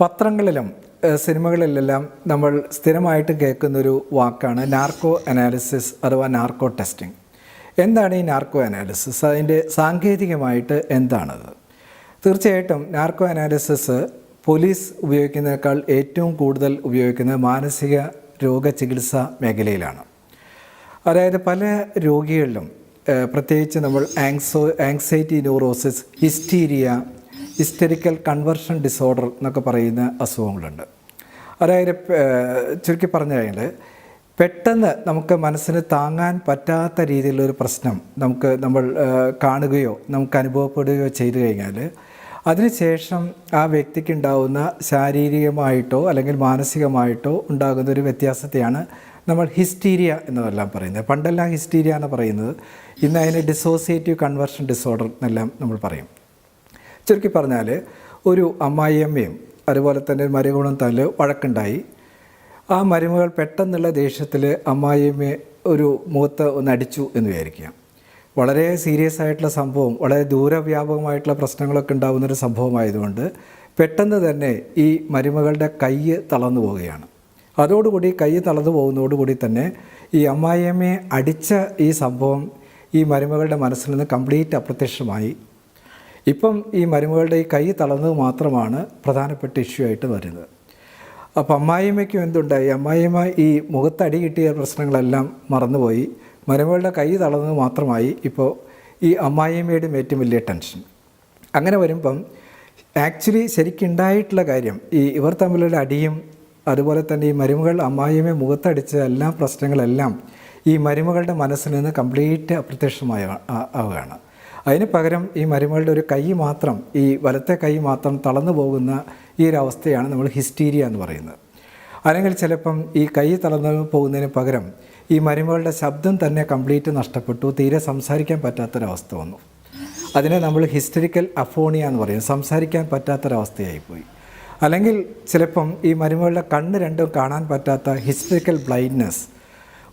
പത്രങ്ങളിലും സിനിമകളിലെല്ലാം നമ്മൾ സ്ഥിരമായിട്ട് കേൾക്കുന്നൊരു വാക്കാണ് നാർക്കോ അനാലിസിസ് അഥവാ നാർക്കോ ടെസ്റ്റിംഗ്. എന്താണ് ഈ നാർക്കോ അനാലിസിസ്? അതിന്റെ സാങ്കേതികമായിട്ട് എന്താണത്? തീർച്ചയായിട്ടും നാർക്കോ അനാലിസിസ് പോലീസ് ഉപയോഗിക്കുന്നതിനേക്കാൾ ഏറ്റവും കൂടുതൽ ഉപയോഗിക്കുന്നത് മാനസിക രോഗ ചികിത്സ മേഖലയിലാണ്. അതായത് പല രോഗികളിലും പ്രത്യേകിച്ച് നമ്മൾ ആങ്സോ anxiety neurosis hysteria hysterical conversion disorder എന്നൊക്കെ പറയുന്ന അസുഖങ്ങളുണ്ട്. അതായത് ചുരുക്കി പറഞ്ഞു കഴിഞ്ഞാൽ പെട്ടെന്ന് നമുക്ക് മനസ്സിന് താങ്ങാൻ പറ്റാത്ത രീതിയിലുള്ളൊരു പ്രശ്നം നമുക്ക് നമ്മൾ കാണുകയോ നമുക്ക് അനുഭവപ്പെടുകയോ ചെയ്തു കഴിഞ്ഞാൽ അതിനുശേഷം ആ വ്യക്തിക്ക് ഉണ്ടാകുന്ന ശാരീരികമായിട്ടോ അല്ലെങ്കിൽ മാനസികമായിട്ടോ ഉണ്ടാകുന്ന ഒരു വ്യത്യാസത്തെയാണ് നമ്മൾ ഹിസ്റ്റീരിയ എന്നതെല്ലാം പറയുന്നത്. പണ്ടെല്ലാം ഹിസ്റ്റീരിയ എന്ന് പറയുന്നത്. ഇന്ന് അതിന് ഡിസോസിയേറ്റീവ് കൺവെർഷൻ ഡിസോർഡർ എന്നെല്ലാം നമ്മൾ പറയും. ചുരുക്കി പറഞ്ഞാൽ ഒരു അമ്മായിയമ്മയും അതുപോലെ തന്നെ മരുമകളും തമ്മിൽ വഴക്കുണ്ടായി. ആ മരുമകൾ പെട്ടെന്നുള്ള ദേഷ്യത്തിൽ അമ്മായിയമ്മയെ ഒരു മുഖത്ത് ഒന്ന് അടിച്ചു എന്ന് വിചാരിക്കുക. വളരെ സീരിയസ് ആയിട്ടുള്ള സംഭവം വളരെ ദൂരവ്യാപകമായിട്ടുള്ള പ്രശ്നങ്ങളൊക്കെ ഉണ്ടാകുന്നൊരു സംഭവമായതുകൊണ്ട് പെട്ടെന്ന് തന്നെ ഈ മരുമകളുടെ കൈ തളർന്നു പോവുകയാണ്. അതോടുകൂടി കൈ തളർന്നു പോകുന്നതോടുകൂടി തന്നെ ഈ അമ്മായിയമ്മയെ അടിച്ച ഈ സംഭവം ഈ മരുമകളുടെ മനസ്സിൽ നിന്ന് കംപ്ലീറ്റ് അപ്രത്യക്ഷമായി. ഇപ്പം ഈ മരുമകളുടെ ഈ കൈ തളർന്നത് മാത്രമാണ് പ്രധാനപ്പെട്ട ഇഷ്യൂ ആയിട്ട് വരുന്നത്. അപ്പം അമ്മായിയമ്മയ്ക്കും എന്തുണ്ടായി? അമ്മായിയമ്മ ഈ മുഖത്തടി കിട്ടിയ പ്രശ്നങ്ങളെല്ലാം മറന്നുപോയി. മരുമകളുടെ കൈ തളർന്നത് മാത്രമായി ഇപ്പോൾ ഈ അമ്മായിമ്മയുടെ ഏറ്റവും വലിയ ടെൻഷൻ അങ്ങനെ വരുമ്പം ആക്ച്വലി ശരിക്കുണ്ടായിട്ടുള്ള കാര്യം ഈ ഇവർ തമ്മിലുള്ള അടിയും അതുപോലെ തന്നെ ഈ മരുമകൾ അമ്മായിയമ്മയെ മുഖത്തടിച്ച എല്ലാ പ്രശ്നങ്ങളെല്ലാം ഈ മരുമകളുടെ മനസ്സിൽ നിന്ന് കംപ്ലീറ്റ് അപ്രത്യക്ഷമായ ആവുകയാണ്. അതിന് പകരം ഈ മരുമകളുടെ ഒരു കൈ മാത്രം ഈ വലത്തെ കൈ മാത്രം തളർന്നു പോകുന്ന ഈ ഒരു അവസ്ഥയാണ് നമ്മൾ ഹിസ്റ്റീരിയ എന്ന് പറയുന്നത്. അല്ലെങ്കിൽ ചിലപ്പം ഈ കൈ തളർന്നു പോകുന്നതിന് പകരം ഈ മരുമകളുടെ ശബ്ദം തന്നെ കംപ്ലീറ്റ് നഷ്ടപ്പെട്ടു തീരെ സംസാരിക്കാൻ പറ്റാത്തൊരവസ്ഥ വന്നു. അതിനെ നമ്മൾ ഹിസ്റ്ററിക്കൽ അഫോണിയ എന്ന് പറയും സംസാരിക്കാൻ പറ്റാത്തൊരവസ്ഥയായിപ്പോയി അല്ലെങ്കിൽ ചിലപ്പം ഈ മരുമകളുടെ കണ്ണ് രണ്ടും കാണാൻ പറ്റാത്ത ഹിസ്റ്ററിക്കൽ ബ്ലൈൻഡ്നെസ്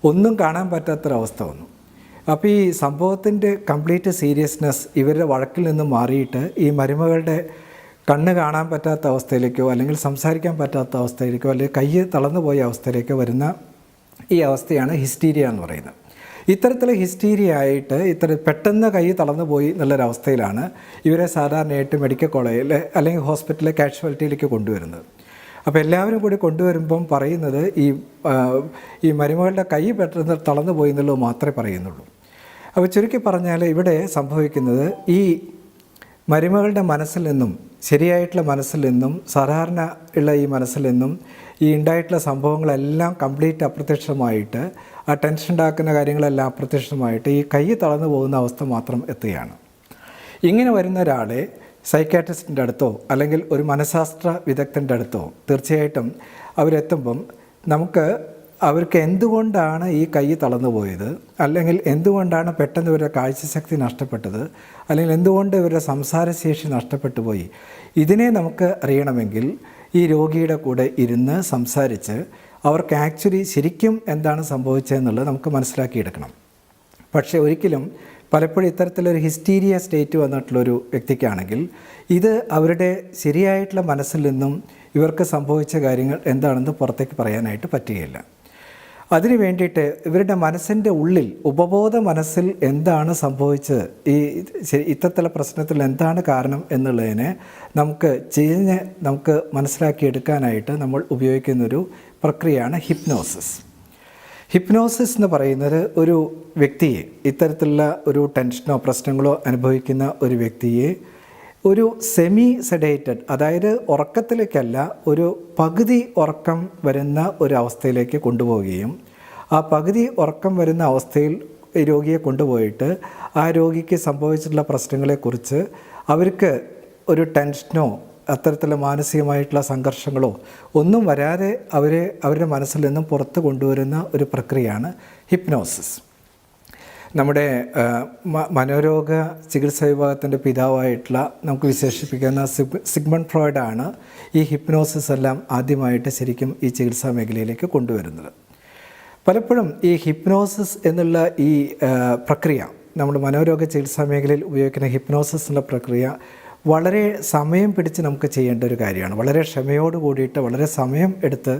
ഒന്നും കാണാൻ പറ്റാത്തൊരവസ്ഥ വന്നു. അപ്പോൾ ഈ സംഭവത്തിന്റെ കംപ്ലീറ്റ് സീരിയസ്നെസ് ഇവരുടെ വഴക്കിൽ നിന്ന് മാറിയിട്ട് ഈ മരുമകളുടെ കണ്ണ് കാണാൻ പറ്റാത്ത അവസ്ഥയിലേക്കോ അല്ലെങ്കിൽ സംസാരിക്കാൻ പറ്റാത്ത അവസ്ഥയിലേക്കോ അല്ലെങ്കിൽ കൈ തളർന്നു പോയ അവസ്ഥയിലേക്കോ വരുന്ന ഈ അവസ്ഥയാണ് ഹിസ്റ്റീരിയ എന്ന് പറയുന്നത്. ഇത്തരത്തിൽ ഹിസ്റ്റീരിയ ആയിട്ട് ഇത്ര പെട്ടെന്ന് കൈ തളർന്നു പോയി എന്നുള്ളൊരവസ്ഥയിലാണ് ഇവരെ സാധാരണയായിട്ട് മെഡിക്കൽ കോളേജിൽ അല്ലെങ്കിൽ ഹോസ്പിറ്റലിലെ കാഷ്വാലിറ്റിയിലേക്ക് കൊണ്ടുവരുന്നത്. അപ്പോൾ എല്ലാവരും കൂടി കൊണ്ടുവരുമ്പം പറയുന്നത് ഈ ഈ മരുമകളുടെ കൈ പെട്ടെന്ന് തളർന്നു പോയി എന്നുള്ളത് മാത്രമേ പറയുന്നുള്ളൂ. അപ്പോൾ ചുരുക്കി പറഞ്ഞാൽ ഇവിടെ സംഭവിക്കുന്നത് ഈ മരുമകളുടെ മനസ്സിൽ നിന്നും ശരിയായിട്ടുള്ള മനസ്സിൽ നിന്നും സാധാരണ ഉള്ള ഈ മനസ്സിൽ നിന്നും ഈ ഉണ്ടായിട്ടുള്ള സംഭവങ്ങളെല്ലാം കംപ്ലീറ്റ് അപ്രത്യക്ഷമായിട്ട് ആ ടെൻഷൻ ഉണ്ടാക്കുന്ന കാര്യങ്ങളെല്ലാം അപ്രത്യക്ഷമായിട്ട് ഈ കൈ തളർന്നു പോകുന്ന അവസ്ഥ മാത്രം എത്തുകയാണ്. ഇങ്ങനെ വരുന്ന ഒരാളെ സൈക്കാട്രിസ്റ്റിന്റെ അടുത്തോ അല്ലെങ്കിൽ ഒരു മനഃശാസ്ത്ര വിദഗ്ധന്റെ അടുത്തോ തീർച്ചയായിട്ടും അവരെത്തുമ്പം നമുക്ക് അവർക്ക് എന്തുകൊണ്ടാണ് ഈ കൈ തളർന്നു പോയത്? അല്ലെങ്കിൽ എന്തുകൊണ്ടാണ് പെട്ടെന്ന് ഇവരുടെ കാഴ്ചശക്തി നഷ്ടപ്പെട്ടത്? അല്ലെങ്കിൽ എന്തുകൊണ്ട് ഇവരുടെ സംസാരശേഷി നഷ്ടപ്പെട്ടു പോയി? ഇതിനെ നമുക്ക് അറിയണമെങ്കിൽ ഈ രോഗിയുടെ കൂടെ ഇരുന്ന് സംസാരിച്ച് അവർക്ക് ആക്ച്വലി ശരിക്കും എന്താണ് സംഭവിച്ചതെന്നുള്ളത് നമുക്ക് മനസ്സിലാക്കിയെടുക്കണം. പക്ഷേ ഒരിക്കലും പലപ്പോഴും ഇത്തരത്തിലൊരു ഹിസ്റ്റീരിയ സ്റ്റേറ്റ് വന്നിട്ടുള്ളൊരു വ്യക്തിക്കാണെങ്കിൽ ഇത് അവരുടെ ശരിയായിട്ടുള്ള മനസ്സിൽ നിന്നും ഇവർക്ക് സംഭവിച്ച കാര്യങ്ങൾ എന്താണെന്ന് പുറത്തേക്ക് പറയാനായിട്ട് പറ്റുകയില്ല. അതിനു വേണ്ടിയിട്ട് ഇവരുടെ മനസ്സിന്റെ ഉള്ളിൽ ഉപബോധ മനസ്സിൽ എന്താണ് സംഭവിച്ചത്? ഈ ഇത്തരത്തിലുള്ള പ്രശ്നത്തിൽ എന്താണ് കാരണം എന്നുള്ളതിനെ നമുക്ക് ചെയ്ഞ്ഞ് നമുക്ക് മനസ്സിലാക്കിയെടുക്കാനായിട്ട് നമ്മൾ ഉപയോഗിക്കുന്നൊരു പ്രക്രിയയാണ് ഹിപ്നോസിസ്. ഹിപ്നോസിസ് എന്ന് പറയുന്നത് ഒരു വ്യക്തിയെ ഇത്തരത്തിലുള്ള ഒരു ടെൻഷനോ പ്രശ്നങ്ങളോ അനുഭവിക്കുന്ന ഒരു വ്യക്തിയെ ഒരു സെമി സെഡേറ്റഡ് അതായത് ഉറക്കത്തിലേക്കല്ല ഒരു പകുതി ഉറക്കം വരുന്ന ഒരു അവസ്ഥയിലേക്ക് കൊണ്ടുപോവുകയും ആ പകുതി ഉറക്കം വരുന്ന അവസ്ഥയിൽ രോഗിയെ കൊണ്ടുപോയിട്ട് ആ രോഗിക്ക് സംഭവിച്ചിട്ടുള്ള പ്രശ്നങ്ങളെക്കുറിച്ച് അവർക്ക് ഒരു ടെൻഷനോ അത്തരത്തിലുള്ള മാനസികമായിട്ടുള്ള സംഘർഷങ്ങളോ ഒന്നും വരാതെ അവരെ അവരുടെ മനസ്സിൽ നിന്നും പുറത്ത് കൊണ്ടുവരുന്ന ഒരു പ്രക്രിയയാണ് ഹിപ്നോസിസ്. നമ്മുടെ മനോരോഗ ചികിത്സാ വിഭാഗത്തിന്റെ പിതാവായിട്ടുള്ള നമുക്ക് വിശേഷിപ്പിക്കുന്ന സിഗ് സിഗ്മൺ ഫ്രോയിഡാണ് ഈ ഹിപ്നോസിസ് എല്ലാം ആദ്യമായിട്ട് ശരിക്കും ഈ ചികിത്സാ മേഖലയിലേക്ക് കൊണ്ടുവരുന്നത്. പലപ്പോഴും ഈ ഹിപ്നോസിസ് എന്നുള്ള ഈ പ്രക്രിയ നമ്മുടെ മനോരോഗ ചികിത്സാ മേഖലയിൽ ഉപയോഗിക്കുന്ന ഹിപ്നോസിസ് എന്നുള്ള പ്രക്രിയ വളരെ സമയം പിടിച്ച് നമുക്ക് ചെയ്യേണ്ട ഒരു കാര്യമാണ്. വളരെ ക്ഷമയോട് കൂടിയിട്ട് വളരെ സമയം എടുത്ത്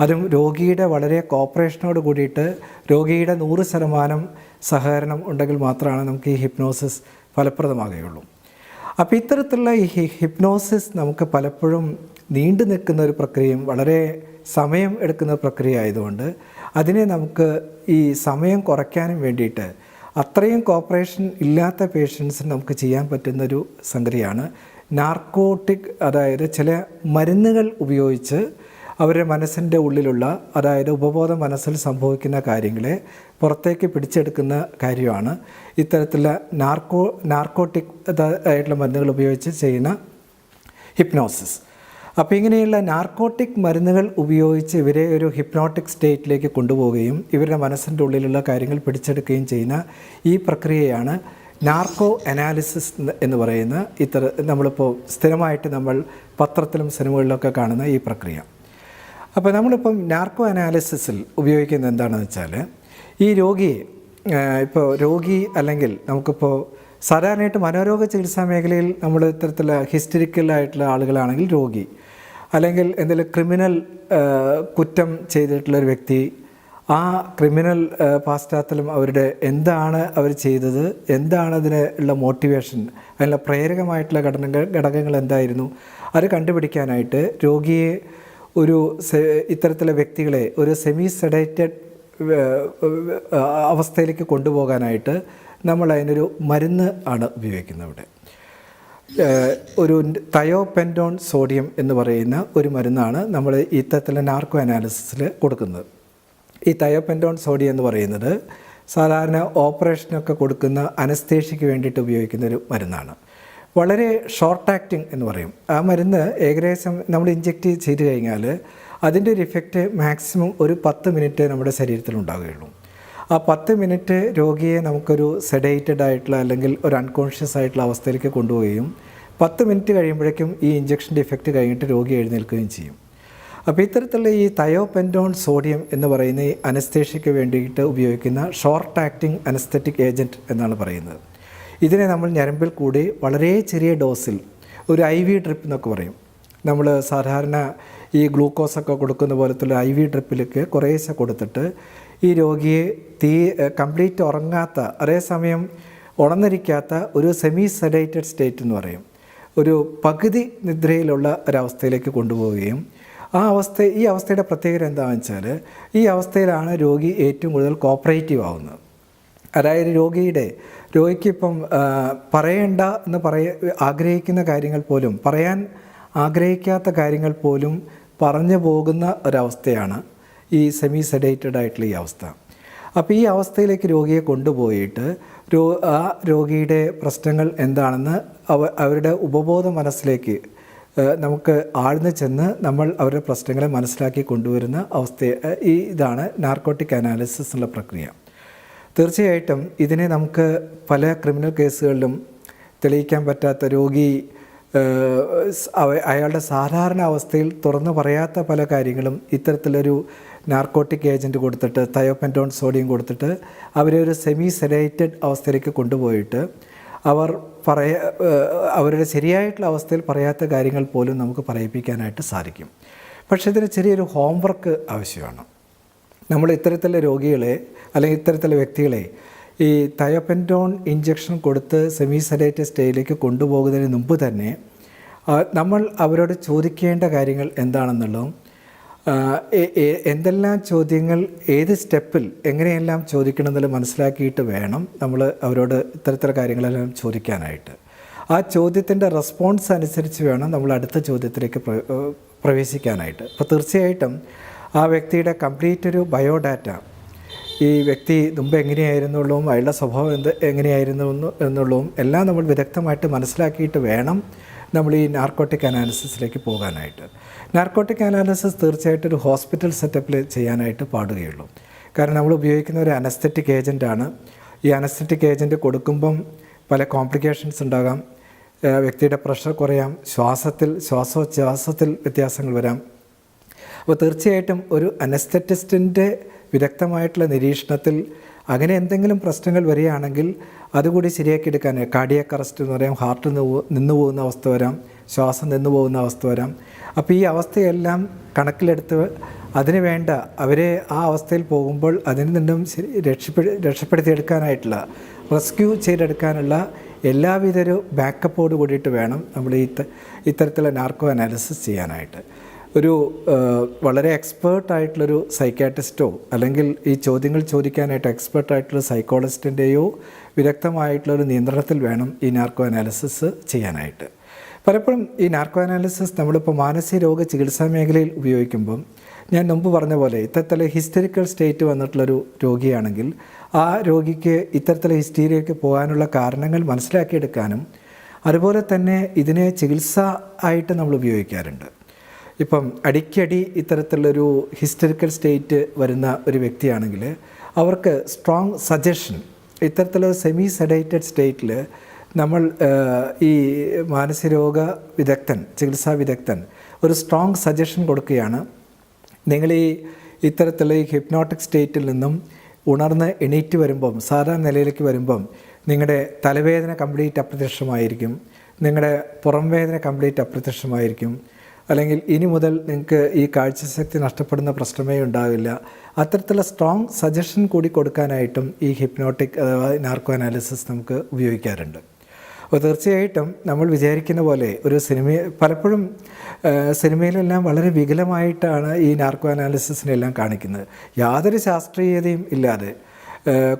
അതും രോഗിയുടെ വളരെ കോപ്പറേഷനോട് കൂടിയിട്ട് രോഗിയുടെ നൂറ് ശതമാനം സഹകരണം ഉണ്ടെങ്കിൽ മാത്രമാണ് നമുക്ക് ഈ ഹിപ്നോസിസ് ഫലപ്രദമാകുകയുള്ളൂ. അപ്പോൾ ഇത്തരത്തിലുള്ള ഈ ഹിപ്നോസിസ് നമുക്ക് പലപ്പോഴും നീണ്ടു നിൽക്കുന്ന ഒരു പ്രക്രിയയും വളരെ സമയം എടുക്കുന്ന പ്രക്രിയ ആയതുകൊണ്ട് അതിനെ നമുക്ക് ഈ സമയം കുറയ്ക്കാനും വേണ്ടിയിട്ട് അത്രയും കോപ്പറേഷൻ ഇല്ലാത്ത പേഷ്യൻസിന് നമുക്ക് ചെയ്യാൻ പറ്റുന്നൊരു സംഗതിയാണ്. നാർക്കോട്ടിക് അതായത് ചില മരുന്നുകൾ ഉപയോഗിച്ച് അവരുടെ മനസ്സിന്റെ ഉള്ളിലുള്ള അതായത് ഉപബോധ മനസ്സിൽ സംഭവിക്കുന്ന കാര്യങ്ങളെ പുറത്തേക്ക് പിടിച്ചെടുക്കുന്ന കാര്യമാണ്. ഇത്തരത്തിലുള്ള നാർക്കോ നാർക്കോട്ടിക് ആയിട്ടുള്ള മരുന്നുകൾ ഉപയോഗിച്ച് ചെയ്യുന്ന ഹിപ്നോസിസ് അപ്പോൾ ഇങ്ങനെയുള്ള നാർക്കോട്ടിക് മരുന്നുകൾ ഉപയോഗിച്ച് ഇവരെ ഒരു ഹിപ്നോട്ടിക് സ്റ്റേറ്റിലേക്ക് കൊണ്ടുപോവുകയും ഇവരുടെ മനസ്സിന്റെ ഉള്ളിലുള്ള കാര്യങ്ങൾ പിടിച്ചെടുക്കുകയും ചെയ്യുന്ന ഈ പ്രക്രിയയാണ് നാർക്കോ അനാലിസിസ് എന്ന് പറയുന്ന ഇത്ര നമ്മളിപ്പോൾ സ്ഥിരമായിട്ട് നമ്മൾ പത്രത്തിലും സിനിമകളിലൊക്കെ കാണുന്ന ഈ പ്രക്രിയ. അപ്പോൾ നമ്മളിപ്പം നാർക്കോ അനാലിസിസിൽ ഉപയോഗിക്കുന്നത് എന്താണെന്ന് വെച്ചാൽ ഈ രോഗിയെ ഇപ്പോൾ രോഗി അല്ലെങ്കിൽ നമുക്കിപ്പോൾ സാധാരണയായിട്ട് മനോരോഗ ചികിത്സാ മേഖലയിൽ നമ്മൾ ഇത്തരത്തിലുള്ള ഹിസ്റ്ററിക്കലായിട്ടുള്ള ആളുകളാണെങ്കിൽ രോഗി. അല്ലെങ്കിൽ എന്തെങ്കിലും ക്രിമിനൽ കുറ്റം ചെയ്തിട്ടുള്ള ഒരു വ്യക്തി ആ ക്രിമിനൽ പാശ്ചാത്തലം അവരുടെ എന്താണ് അവർ ചെയ്തത് എന്താണ് അതിന് ഉള്ള മോട്ടിവേഷൻ അതിനുള്ള പ്രേരകമായിട്ടുള്ള ഘടനകൾ ഘടകങ്ങൾ എന്തായിരുന്നു അത് കണ്ടുപിടിക്കാനായിട്ട് രോഗിയെ ഒരു ഇത്തരത്തിലെ വ്യക്തികളെ ഒരു സെമി സെഡേറ്റഡ് അവസ്ഥയിലേക്ക് കൊണ്ടുപോകാനായിട്ട് നമ്മൾ അതിനൊരു മരുന്ന് ആണ് ഉപയോഗിക്കുന്നത് ഏഹ് ഒരു തയോപെൻഡോൺ സോഡിയം എന്ന് പറയുന്ന ഒരു മരുന്നാണ് നമ്മൾ ഇത്തരത്തിലെ നാർക്കോ അനാലിസിസിൽ കൊടുക്കുന്നത്. ഈ തയോപെൻഡോൺ സോഡിയം എന്ന് പറയുന്നത് സാധാരണ ഓപ്പറേഷനൊക്കെ കൊടുക്കുന്ന അനസ്തേഷ്യയ്ക്ക് വേണ്ടിയിട്ട് ഉപയോഗിക്കുന്ന ഒരു മരുന്നാണ്. വളരെ ഷോർട്ട് ആക്ടിങ് എന്ന് പറയും. ആ മരുന്ന് ഏകദേശം നമ്മൾ ഇഞ്ചെക്റ്റ് ചെയ്ത് കഴിഞ്ഞാൽ അതിന്റെ ഒരു ഇഫക്റ്റ് മാക്സിമം ഒരു പത്ത് മിനിറ്റ് നമ്മുടെ ശരീരത്തിൽ ഉണ്ടാവുകയുള്ളൂ ആ പത്ത് മിനിറ്റ് രോഗിയെ നമുക്കൊരു സെഡേറ്റഡ് ആയിട്ടുള്ള അല്ലെങ്കിൽ ഒരു അൺകോൺഷ്യസ് ആയിട്ടുള്ള അവസ്ഥയിലേക്ക് കൊണ്ടുപോവുകയും പത്ത് മിനിറ്റ് കഴിയുമ്പോഴേക്കും ഈ ഇഞ്ചക്ഷന്റെ ഇഫക്റ്റ് കഴിഞ്ഞിട്ട് രോഗി എഴുന്നേൽക്കുകയും ചെയ്യും. അപ്പോൾ ഇത്തരത്തിലുള്ള ഈ തയോപെൻഡോൺ സോഡിയം എന്ന് പറയുന്ന ഈ അനസ്തേഷ്യയ്ക്ക് വേണ്ടിയിട്ട് ഉപയോഗിക്കുന്ന ഷോർട്ട് ആക്ടിങ് അനസ്തറ്റിക് ഏജന്റ് എന്നാണ് പറയുന്നത്. ഇതിനെ നമ്മൾ ഞരമ്പിൽ കൂടി വളരെ ചെറിയ ഡോസിൽ ഒരു ഐ വി ഡ്രിപ്പ് എന്നൊക്കെ പറയും. നമ്മൾ സാധാരണ ഈ ഗ്ലൂക്കോസൊക്കെ കൊടുക്കുന്ന പോലത്തുള്ള ഐ വി ഡ്രിപ്പിലേക്ക് കുറേശ്ശെ കൊടുത്തിട്ട് ഈ രോഗിയെ തീ കംപ്ലീറ്റ് ഉറങ്ങാത്ത അതേസമയം ഉണർന്നിരിക്കാത്ത ഒരു സെമി സെഡേറ്റഡ് സ്റ്റേറ്റ് എന്ന് പറയും. ഒരു പകുതി നിദ്രയിലുള്ള ഒരവസ്ഥയിലേക്ക് കൊണ്ടുപോവുകയും ആ അവസ്ഥ ഈ അവസ്ഥയുടെ പ്രത്യേകത എന്താണെന്ന് വെച്ചാൽ ഈ അവസ്ഥയിലാണ് രോഗി ഏറ്റവും കൂടുതൽ കോപ്പറേറ്റീവ് ആവുന്നത്. അതായത് രോഗിയുടെ രോഗിക്കിപ്പം പറയേണ്ട എന്ന് പറയ ആഗ്രഹിക്കുന്ന കാര്യങ്ങൾ പോലും പറയാൻ ആഗ്രഹിക്കാത്ത കാര്യങ്ങൾ പോലും പറഞ്ഞു പോകുന്ന ഒരവസ്ഥയാണ് ഈ സെമി സെഡേറ്റഡ് ആയിട്ടുള്ള ഈ അവസ്ഥ. അപ്പോൾ ഈ അവസ്ഥയിലേക്ക് രോഗിയെ കൊണ്ടുപോയിട്ട് രോ ആ രോഗിയുടെ പ്രശ്നങ്ങൾ എന്താണെന്ന് അവ അവരുടെ ഉപബോധ മനസ്സിലേക്ക് നമുക്ക് ആഴ്ന്നു ചെന്ന് നമ്മൾ അവരുടെ പ്രശ്നങ്ങളെ മനസ്സിലാക്കി കൊണ്ടുവരുന്ന അവസ്ഥ ഈ ഇതാണ് നാർക്കോട്ടിക് അനാലിസിസ് എന്നുള്ള പ്രക്രിയ. തീർച്ചയായിട്ടും ഇതിനെ നമുക്ക് പല ക്രിമിനൽ കേസുകളിലും തെളിയിക്കാൻ പറ്റാത്ത രോഗി അയാളുടെ സാധാരണ അവസ്ഥയിൽ തുറന്നു പറയാത്ത പല കാര്യങ്ങളും ഇത്തരത്തിലൊരു നാർക്കോട്ടിക് ഏജന്റ് കൊടുത്തിട്ട് തയോപെന്റോൺ സോഡിയം കൊടുത്തിട്ട് അവരെ ഒരു സെമി സെഡേറ്റഡ് അവസ്ഥയിലേക്ക് കൊണ്ടുപോയിട്ട് അവർ പറയ അവരുടെ ശരിയായിട്ടുള്ള അവസ്ഥയിൽ പറയാത്ത കാര്യങ്ങൾ പോലും നമുക്ക് പറയിപ്പിക്കാനായിട്ട് സാധിക്കും. പക്ഷേ ഇതിന് ചെറിയൊരു ഹോംവർക്ക് ആവശ്യമാണ്. നമ്മൾ ഇത്തരത്തിലുള്ള രോഗികളെ അല്ലെങ്കിൽ ഇത്തരത്തിലുള്ള വ്യക്തികളെ ഈ തയോപെന്റോൺ ഇഞ്ചക്ഷൻ കൊടുത്ത് സെമി സെഡേറ്റഡ് സ്റ്റേജിലേക്ക് കൊണ്ടുപോകുന്നതിന് മുമ്പ് തന്നെ നമ്മൾ അവരോട് ചോദിക്കേണ്ട കാര്യങ്ങൾ എന്താണെന്നുള്ളതും എന്തെല്ലാം ചോദ്യങ്ങൾ ഏത് സ്റ്റെപ്പിൽ എങ്ങനെയെല്ലാം ചോദിക്കണമെന്നുള്ള മനസ്സിലാക്കിയിട്ട് വേണം നമ്മൾ അവരോട് ഇത്തരത്തിലുള്ള കാര്യങ്ങളെല്ലാം ചോദിക്കാനായിട്ട്. ആ ചോദ്യത്തിന്റെ റെസ്പോൺസ് അനുസരിച്ച് വേണം നമ്മൾ അടുത്ത ചോദ്യത്തിലേക്ക് പ്രവേശിക്കാനായിട്ട്. അപ്പോൾ തീർച്ചയായിട്ടും ആ വ്യക്തിയുടെ കംപ്ലീറ്റ് ഒരു ബയോഡാറ്റ ഈ വ്യക്തി മുമ്പ് എങ്ങനെയായിരുന്നുള്ളതും അയാളുടെ സ്വഭാവം എന്ത് എങ്ങനെയായിരുന്നു എന്ന് എന്നുള്ളതും എല്ലാം നമ്മൾ വിദഗ്ധമായിട്ട് മനസ്സിലാക്കിയിട്ട് വേണം നമ്മൾ ഈ നാർക്കോട്ടിക് അനാലിസിസിലേക്ക് പോകാനായിട്ട്. നാർക്കോട്ടിക് അനാലിസിസ് തീർച്ചയായിട്ടും ഒരു ഹോസ്പിറ്റൽ സെറ്റപ്പിൽ ചെയ്യാനായിട്ട് പാടുകയുള്ളൂ. കാരണം നമ്മൾ ഉപയോഗിക്കുന്ന ഒരു അനസ്തറ്റിക് ഏജന്റാണ് ഈ അനസ്തറ്റിക് ഏജന്റ് കൊടുക്കുമ്പം പല കോംപ്ലിക്കേഷൻസ് ഉണ്ടാകാം. വ്യക്തിയുടെ പ്രഷർ കുറയാം. ശ്വാസത്തിൽ ശ്വാസോച്ഛ്വാസത്തിൽ വ്യത്യാസങ്ങൾ വരാം. അപ്പോൾ തീർച്ചയായിട്ടും ഒരു അനസ്തറ്റിസ്റ്റിന്റെ വിദഗ്ധമായിട്ടുള്ള നിരീക്ഷണത്തിൽ അങ്ങനെ എന്തെങ്കിലും പ്രശ്നങ്ങൾ വരികയാണെങ്കിൽ അതുകൂടി ശരിയാക്കി എടുക്കാൻ കാർഡിയാക് അറസ്റ്റ് എന്ന് പറയാം ഹാർട്ട് നിന്ന് പോകുന്ന അവസ്ഥ വരാം ശ്വാസം നിന്ന് പോകുന്ന അവസ്ഥ വരാം. അപ്പോൾ ഈ അവസ്ഥയെല്ലാം കണക്കിലെടുത്ത് അതിന് വേണ്ട അവരെ ആ അവസ്ഥയിൽ പോകുമ്പോൾ അതിൽ നിന്നും രക്ഷപ്പെടു രക്ഷപ്പെടുത്തിയെടുക്കാനായിട്ടുള്ള റെസ്ക്യൂ ചെയ്തെടുക്കാനുള്ള എല്ലാവിധ ഒരു ബാക്കപ്പോട് കൂടിയിട്ട് വേണം നമ്മൾ ഈ ഇത്തരത്തിലുള്ള നാർക്കോ അനാലിസിസ് ചെയ്യാനായിട്ട്. ഒരു വളരെ എക്സ്പേർട്ട് ആയിട്ടുള്ളൊരു അല്ലെങ്കിൽ ഈ ചോദ്യങ്ങൾ ചോദിക്കാനായിട്ട് എക്സ്പേർട്ട് ആയിട്ടുള്ള സൈക്കോളജിസ്റ്റിന്റെയോ വിദഗ്ധമായിട്ടുള്ളൊരു നിയന്ത്രണത്തിൽ വേണം ഈ നാർക്കോ അനാലിസിസ് ചെയ്യാനായിട്ട്. പലപ്പോഴും ഈ നാർക്കോ അനാലിസിസ് നമ്മളിപ്പോൾ മാനസിക രോഗ ചികിത്സാ മേഖലയിൽ ഉപയോഗിക്കുമ്പം ഞാൻ മുമ്പ് പറഞ്ഞ പോലെ ഇത്തരത്തിലെ ഹിസ്റ്ററിക്കൽ സ്റ്റേറ്റ് വന്നിട്ടുള്ളൊരു രോഗിയാണെങ്കിൽ ആ രോഗിക്ക് ഇത്തരത്തിലെ ഹിസ്റ്റീരിയയ്ക്ക് പോകാനുള്ള കാരണങ്ങൾ മനസ്സിലാക്കിയെടുക്കാനും അതുപോലെ തന്നെ ഇതിനെ ചികിത്സ ആയിട്ട് നമ്മൾ ഉപയോഗിക്കാറുണ്ട്. ഇപ്പം അടിക്കടി ഇത്തരത്തിലുള്ളൊരു ഹിസ്റ്ററിക്കൽ സ്റ്റേറ്റ് വരുന്ന ഒരു വ്യക്തിയാണെങ്കിൽ അവർക്ക് സ്ട്രോങ് സജഷൻ ഇത്തരത്തിലുള്ള സെമി സെഡേറ്റഡ് സ്റ്റേറ്റിൽ നമ്മൾ ഈ മാനസികരോഗ വിദഗ്ധൻ ചികിത്സാ വിദഗ്ധൻ ഒരു സ്ട്രോങ് സജഷൻ കൊടുക്കുകയാണ്. നിങ്ങൾ ഈ ഇത്തരത്തിലുള്ള ഈ ഹിപ്നോട്ടിക് സ്റ്റേറ്റിൽ നിന്നും ഉണർന്ന് എണീറ്റ് വരുമ്പം സാധാരണ നിലയിലേക്ക് വരുമ്പം നിങ്ങളുടെ തലവേദന കംപ്ലീറ്റ് അപ്രത്യക്ഷമായിരിക്കും. നിങ്ങളുടെ പുറംവേദന കംപ്ലീറ്റ് അപ്രത്യക്ഷമായിരിക്കും. അല്ലെങ്കിൽ ഇനി മുതൽ നിങ്ങൾക്ക് ഈ കാഴ്ചശക്തി നഷ്ടപ്പെടുന്ന പ്രശ്നമേ ഉണ്ടാവില്ല. അത്തരത്തിലുള്ള സ്ട്രോങ് സജഷൻ കൂടി കൊടുക്കാനായിട്ടും ഈ ഹിപ്നോട്ടിക് അഥവാ നാർക്കോ അനാലിസിസ് നമുക്ക് ഉപയോഗിക്കാറുണ്ട്. അപ്പോൾ തീർച്ചയായിട്ടും നമ്മൾ വിചാരിക്കുന്ന പോലെ ഒരു സിനിമ പലപ്പോഴും സിനിമയിലെല്ലാം വളരെ വികലമായിട്ടാണ് ഈ നാർക്കോ അനാലിസിസിനെല്ലാം കാണിക്കുന്നത്. യാതൊരു ശാസ്ത്രീയതയും ഇല്ലാതെ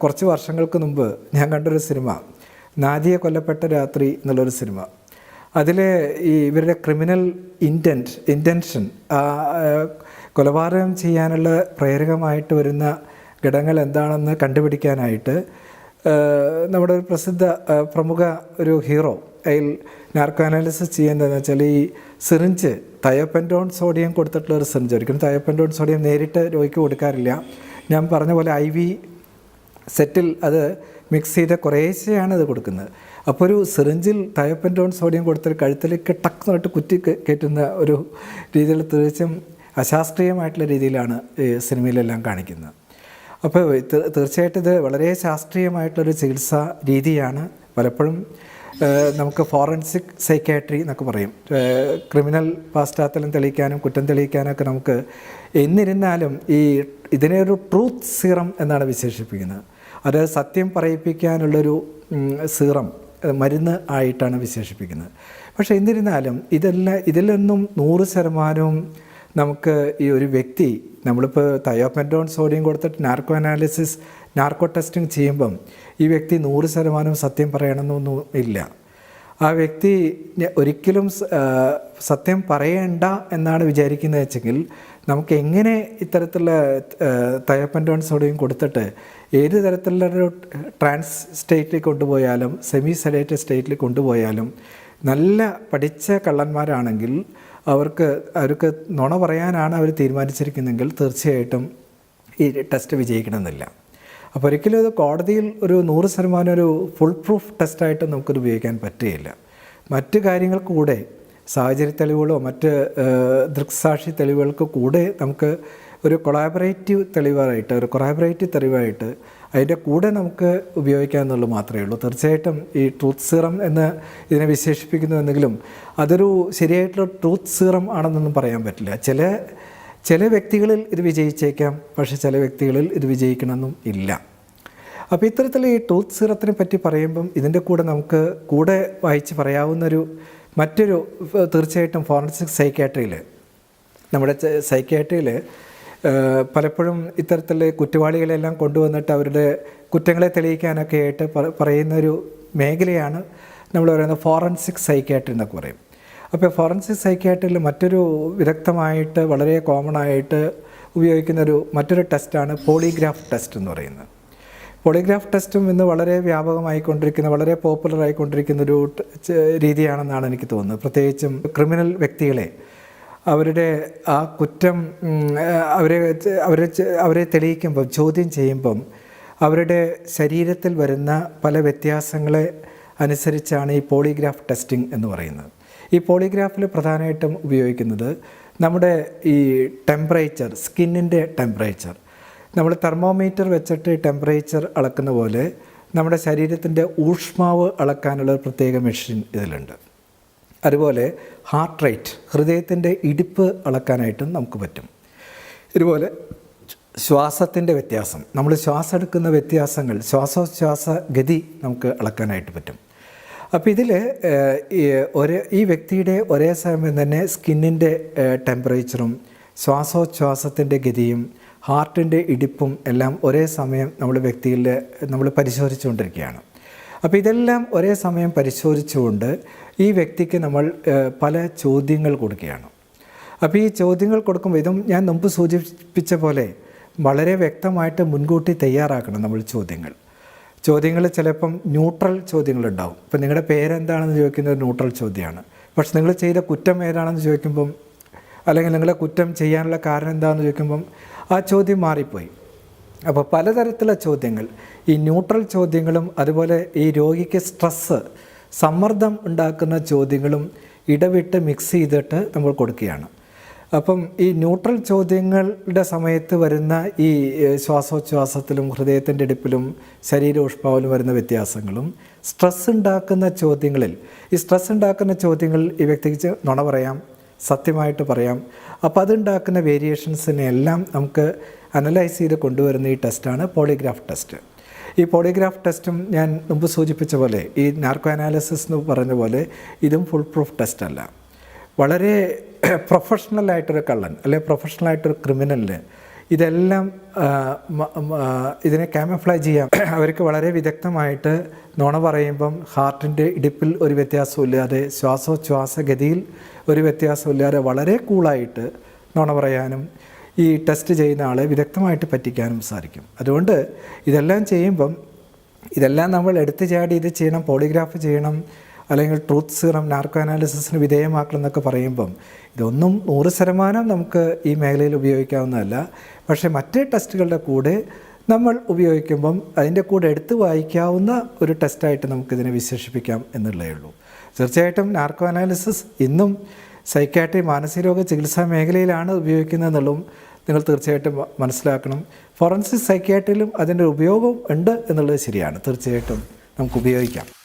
കുറച്ച് വർഷങ്ങൾക്ക് മുമ്പ് ഞാൻ കണ്ടൊരു സിനിമ നാദിയെ കൊല്ലപ്പെട്ട രാത്രി എന്നുള്ളൊരു സിനിമ. അതിൽ ഈ ഇവരുടെ ക്രിമിനൽ ഇന്റന്റ് ഇന്റൻഷൻ കൊലപാതകം ചെയ്യാനുള്ള പ്രേരകമായിട്ട് വരുന്ന ഘടകങ്ങൾ എന്താണെന്ന് കണ്ടുപിടിക്കാനായിട്ട് നമ്മുടെ ഒരു പ്രസിദ്ധ പ്രമുഖ ഒരു ഹീറോ അതിൽ നാർക്കോ അനാലിസിസ് ചെയ്യുന്നതെന്ന് വെച്ചാൽ ഈ സിറിഞ്ച് തയോപെന്റോൺ സോഡിയം കൊടുത്തിട്ടുള്ള ഒരു സിറിഞ്ച്. ഒരിക്കലും തയോപെന്റോൺ സോഡിയം നേരിട്ട് രോഗിക്ക് കൊടുക്കാറില്ല. ഞാൻ പറഞ്ഞ പോലെ ഐ വി സെറ്റിൽ അത് മിക്സ് ചെയ്ത കുറേശ്ശെയാണ് അത് കൊടുക്കുന്നത്. അപ്പോൾ ഒരു സിറിഞ്ചിൽ തയപ്പന്റോൺ സോഡിയം കൊടുത്തൊരു കഴുത്തിലേക്ക് ടക്ക് എന്നിട്ട് കുറ്റി കയറ്റുന്ന ഒരു രീതിയിൽ തീർച്ചയായും അശാസ്ത്രീയമായിട്ടുള്ള രീതിയിലാണ് ഈ സിനിമയിലെല്ലാം കാണിക്കുന്നത്. അപ്പോൾ തീർച്ചയായിട്ടും ഇത് വളരെ ശാസ്ത്രീയമായിട്ടുള്ളൊരു ചികിത്സാ രീതിയാണ്. പലപ്പോഴും നമുക്ക് ഫോറൻസിക് സൈക്കാട്രി എന്നൊക്കെ പറയും. ക്രിമിനൽ പാശ്ചാത്തലം തെളിയിക്കാനും കുറ്റം തെളിയിക്കാനൊക്കെ നമുക്ക് എന്നിരുന്നാലും ഈ ഇതിനെ ഒരു ട്രൂത്ത് സീറം എന്നാണ് വിശേഷിപ്പിക്കുന്നത്. അത് സത്യം പറയിപ്പിക്കാനുള്ളൊരു സീറം മരുന്ന് ആയിട്ടാണ് വിശേഷിപ്പിക്കുന്നത്. പക്ഷേ എന്നിരുന്നാലും ഇതെല്ലാം ഇതിലൊന്നും നൂറ് ശതമാനവും നമുക്ക് ഈ ഒരു വ്യക്തി നമ്മളിപ്പോൾ തയോപെൻഡോൺ സോഡിയം കൊടുത്തിട്ട് നാർക്കോ അനാലിസിസ് നാർക്കോ ടെസ്റ്റിംഗ് ചെയ്യുമ്പം ഈ വ്യക്തി നൂറ് ശതമാനം സത്യം പറയണമെന്നൊന്നും ഇല്ല. ആ വ്യക്തി ഒരിക്കലും സത്യം പറയേണ്ട എന്നാണ് വിചാരിക്കുന്നത് വെച്ചെങ്കിൽ നമുക്ക് എങ്ങനെ ഇത്തരത്തിലുള്ള തയോപെന്റോൺ സോഡിയം കൊടുത്തിട്ട് ഏത് തരത്തിലുള്ള ട്രാൻസ് സ്റ്റേറ്റിൽ കൊണ്ടുപോയാലും സെമി സെഡേറ്റഡ് സ്റ്റേറ്റിൽ കൊണ്ടുപോയാലും നല്ല പഠിച്ച കള്ളന്മാരാണെങ്കിൽ അവർക്ക് അവർക്ക് നുണ പറയാനാണ് അവർ തീരുമാനിച്ചിരിക്കുന്നതെങ്കിൽ തീർച്ചയായിട്ടും ഈ ടെസ്റ്റ് വിജയിക്കണമെന്നില്ല. അപ്പോൾ ഒരിക്കലും ഇത് കോടതിയിൽ ഒരു നൂറ് ശതമാനം ഒരു ഫുൾ പ്രൂഫ് ടെസ്റ്റായിട്ട് നമുക്കത് ഉപയോഗിക്കാൻ പറ്റുകയില്ല. മറ്റു കാര്യങ്ങൾ കൂടെ സാഹചര്യ തെളിവുകളോ മറ്റ് ദൃക്സാക്ഷി തെളിവുകൾക്ക് കൂടെ നമുക്ക് ഒരു കൊളാബറേറ്റീവ് തെളിവായിട്ട് ഒരു കൊളാബറേറ്റീവ് തെളിവായിട്ട് അതിന്റെ കൂടെ നമുക്ക് ഉപയോഗിക്കാം എന്നുള്ളത് മാത്രമേ ഉള്ളൂ. തീർച്ചയായിട്ടും ഈ ട്രൂത്ത് സീറം എന്ന് ഇതിനെ വിശേഷിപ്പിക്കുന്നുവെന്നെങ്കിലും അതൊരു ശരിയായിട്ടുള്ള ട്രൂത്ത് സീറം ആണെന്നൊന്നും പറയാൻ പറ്റില്ല. ചില ചില വ്യക്തികളിൽ ഇത് വിജയിച്ചേക്കാം പക്ഷേ ചില വ്യക്തികളിൽ ഇത് വിജയിക്കണമെന്നും ഇല്ല. അപ്പോൾ ഇത്തരത്തിൽ ഈ ട്രൂത്ത് സീറത്തിനെ പറ്റി പറയുമ്പം ഇതിന്റെ കൂടെ നമുക്ക് കൂടെ വായിച്ച് പറയാവുന്നൊരു മറ്റൊരു തീർച്ചയായിട്ടും ഫോറൻസിക് സൈക്കാട്രിയിൽ നമ്മുടെ സൈക്കാട്രിയിൽ പലപ്പോഴും ഇത്തരത്തിൽ കുറ്റവാളികളെല്ലാം കൊണ്ടുവന്നിട്ട് അവരുടെ കുറ്റങ്ങളെ തെളിയിക്കാനൊക്കെ ആയിട്ട് പറയുന്നൊരു മേഖലയാണ് നമ്മൾ പറയുന്നത് ഫോറൻസിക് സൈക്കാട്രി എന്നൊക്കെ പറയും. അപ്പോൾ ഫോറൻസിക് സൈക്കാട്രിയിൽ മറ്റൊരു വിദഗ്ധമായിട്ട് വളരെ കോമൺ ആയിട്ട് ഉപയോഗിക്കുന്ന ഒരു മറ്റൊരു ടെസ്റ്റാണ് പോളിഗ്രാഫ് ടെസ്റ്റ് എന്ന് പറയുന്നത്. പോളിഗ്രാഫ് ടെസ്റ്റും ഇന്ന് വളരെ വ്യാപകമായിക്കൊണ്ടിരിക്കുന്ന വളരെ പോപ്പുലർ ആയിക്കൊണ്ടിരിക്കുന്ന ഒരു രീതിയാണെന്നാണ് എനിക്ക് തോന്നുന്നത്. പ്രത്യേകിച്ചും ക്രിമിനൽ വ്യക്തികളെ അവരുടെ ആ കുറ്റം അവരെ അവരെ അവരെ തെളിയിക്കുമ്പം ചോദ്യം ചെയ്യുമ്പം അവരുടെ ശരീരത്തിൽ വരുന്ന പല വ്യത്യാസങ്ങളെ അനുസരിച്ചാണ് ഈ പോളിഗ്രാഫ് ടെസ്റ്റിംഗ് എന്ന് പറയുന്നത്. ഈ പോളിഗ്രാഫിൽ പ്രധാനമായിട്ടും ഉപയോഗിക്കുന്നത് നമ്മുടെ ഈ ടെമ്പറേച്ചർ സ്കിന്നിന്റെ ടെമ്പറേച്ചർ. നമ്മൾ തെർമോമീറ്റർ വെച്ചിട്ട് ടെമ്പറേച്ചർ അളക്കുന്ന പോലെ നമ്മുടെ ശരീരത്തിന്റെ ഊഷ്മാവ് അളക്കാനുള്ള ഒരു പ്രത്യേക മെഷീൻ ഇതിലുണ്ട്. അതുപോലെ ഹാർട്ട് റേറ്റ് ഹൃദയത്തിന്റെ ഇടിപ്പ് അളക്കാനായിട്ടും നമുക്ക് പറ്റും. ഇതുപോലെ ശ്വാസത്തിന്റെ വ്യത്യാസം നമ്മൾ ശ്വാസം എടുക്കുന്ന വ്യത്യാസങ്ങൾ ശ്വാസോച്ഛ്വാസ ഗതി നമുക്ക് അളക്കാനായിട്ട് പറ്റും. അപ്പോൾ ഇതിൽ ഒരേ ഈ വ്യക്തിയുടെ ഒരേ സമയം തന്നെ സ്കിന്നിന്റെ ടെമ്പറേച്ചറും ശ്വാസോച്ഛ്വാസത്തിന്റെ ഗതിയും ഹാർട്ടിന്റെ ഇടിപ്പും എല്ലാം ഒരേ സമയം നമ്മൾ വ്യക്തിയിൽ നമ്മൾ പരിശോധിച്ചുകൊണ്ടിരിക്കുകയാണ്. അപ്പോൾ ഇതെല്ലാം ഒരേ സമയം പരിശോധിച്ചുകൊണ്ട് ഈ വ്യക്തിക്ക് നമ്മൾ പല ചോദ്യങ്ങൾ കൊടുക്കുകയാണ്. അപ്പോൾ ഈ ചോദ്യങ്ങൾ കൊടുക്കുമ്പോൾ ഇതും ഞാൻ മുമ്പ് സൂചിപ്പിച്ച പോലെ വളരെ വ്യക്തമായിട്ട് മുൻകൂട്ടി തയ്യാറാക്കണം നമ്മൾ ചോദ്യങ്ങൾ. ചോദ്യങ്ങൾ ചിലപ്പം ന്യൂട്രൽ ചോദ്യങ്ങളുണ്ടാവും ഇപ്പം നിങ്ങളുടെ പേരെന്താണെന്ന് ചോദിക്കുന്നത് ന്യൂട്രൽ ചോദ്യമാണ്. പക്ഷെ നിങ്ങൾ ചെയ്ത കുറ്റം ഏതാണെന്ന് ചോദിക്കുമ്പം അല്ലെങ്കിൽ നിങ്ങളെ കുറ്റം ചെയ്യാനുള്ള കാരണം എന്താണെന്ന് ചോദിക്കുമ്പം ആ ചോദ്യം മാറിപ്പോയി. അപ്പോൾ പലതരത്തിലുള്ള ചോദ്യങ്ങൾ. ഈ ന്യൂട്രൽ ചോദ്യങ്ങളും അതുപോലെ ഈ രോഗിക്ക് സ്ട്രെസ്സ് സമ്മർദ്ദം ഉണ്ടാക്കുന്ന ചോദ്യങ്ങളും ഇടവിട്ട് മിക്സ് ചെയ്തിട്ട് നമ്മൾ കൊടുക്കുകയാണ്. അപ്പം ഈ ന്യൂട്രൽ ചോദ്യങ്ങളുടെ സമയത്ത് വരുന്ന ഈ ശ്വാസോച്ഛ്വാസത്തിലും ഹൃദയത്തിന്റെ ഇടുപ്പിലും ശരീര ഊഷ്മാവിലും വരുന്ന വ്യത്യാസങ്ങളും സ്ട്രെസ് ഉണ്ടാക്കുന്ന ചോദ്യങ്ങളിൽ ഈ സ്ട്രെസ് ഉണ്ടാക്കുന്ന ചോദ്യങ്ങളിൽ ഈ വ്യക്തിക്ക് നുണ പറയാം സത്യമായിട്ട് പറയാം. അപ്പോൾ അതുണ്ടാക്കുന്ന വേരിയേഷൻസിനെ എല്ലാം നമുക്ക് അനലൈസ് ചെയ്ത് കൊണ്ടുവരുന്ന ഈ ടെസ്റ്റാണ് പോളിഗ്രാഫ് ടെസ്റ്റ് ഈ പോളിഗ്രാഫ് ടെസ്റ്റും ഞാൻ മുമ്പ് സൂചിപ്പിച്ച പോലെ ഈ നാർക്കോ അനാലിസിസ് എന്ന് പറഞ്ഞ പോലെ ഇതും ഫുൾ പ്രൂഫ് ടെസ്റ്റ് അല്ല. വളരെ പ്രൊഫഷണലായിട്ടൊരു കള്ളൻ അല്ലെങ്കിൽ പ്രൊഫഷണലായിട്ടൊരു ക്രിമിനലിന് ഇതെല്ലാം ഇതിനെ ക്യാമഫ്ലൈ ചെയ്യാം. അവർക്ക് വളരെ വിദഗ്ധമായിട്ട് നുണ പറയുമ്പം ഹാർട്ടിന്റെ ഇടിപ്പിൽ ഒരു വ്യത്യാസമില്ലാതെ ശ്വാസോച്ഛ്വാസഗതിയിൽ ഒരു വ്യത്യാസമില്ലാതെ വളരെ കൂളായിട്ട് നുണ പറയാനും ഈ ടെസ്റ്റ് ചെയ്യുന്ന ആളെ വിദഗ്ധമായിട്ട് പറ്റിക്കാനും സാധിക്കും. അതുകൊണ്ട് ഇതെല്ലാം ചെയ്യുമ്പം ഇതെല്ലാം നമ്മൾ എടുത്തു ചാടി ഇത് ചെയ്യണം പോളിഗ്രാഫ് ചെയ്യണം അല്ലെങ്കിൽ ട്രൂത്ത് സീറം നാർക്കോ അനാലിസിസിന് വിധേയമാക്കണം എന്നൊക്കെ പറയുമ്പം ഇതൊന്നും നൂറ് ശതമാനം നമുക്ക് ഈ മേഖലയിൽ ഉപയോഗിക്കാവുന്നതല്ല. പക്ഷേ മറ്റേ ടെസ്റ്റുകളുടെ കൂടെ നമ്മൾ ഉപയോഗിക്കുമ്പം അതിന്റെ കൂടെ എടുത്തു വായിക്കാവുന്ന ഒരു ടെസ്റ്റായിട്ട് നമുക്കിതിനെ വിശേഷിപ്പിക്കാം എന്നുള്ളതേ ഉള്ളൂ. തീർച്ചയായിട്ടും നാർക്കോ അനാലിസിസ് ഇന്നും സൈക്കാട്രി മാനസികരോഗ ചികിത്സാ മേഖലയിലാണ് ഉപയോഗിക്കുന്നതെന്നുള്ളതും നിങ്ങൾ തീർച്ചയായിട്ടും മനസ്സിലാക്കണം. ഫോറൻസിക് സൈക്യാട്രിയിലും അതിന്റെ ഉപയോഗം ഉണ്ട് എന്നുള്ളത് ശരിയാണ്. തീർച്ചയായിട്ടും നമുക്ക് ഉപയോഗിക്കാം.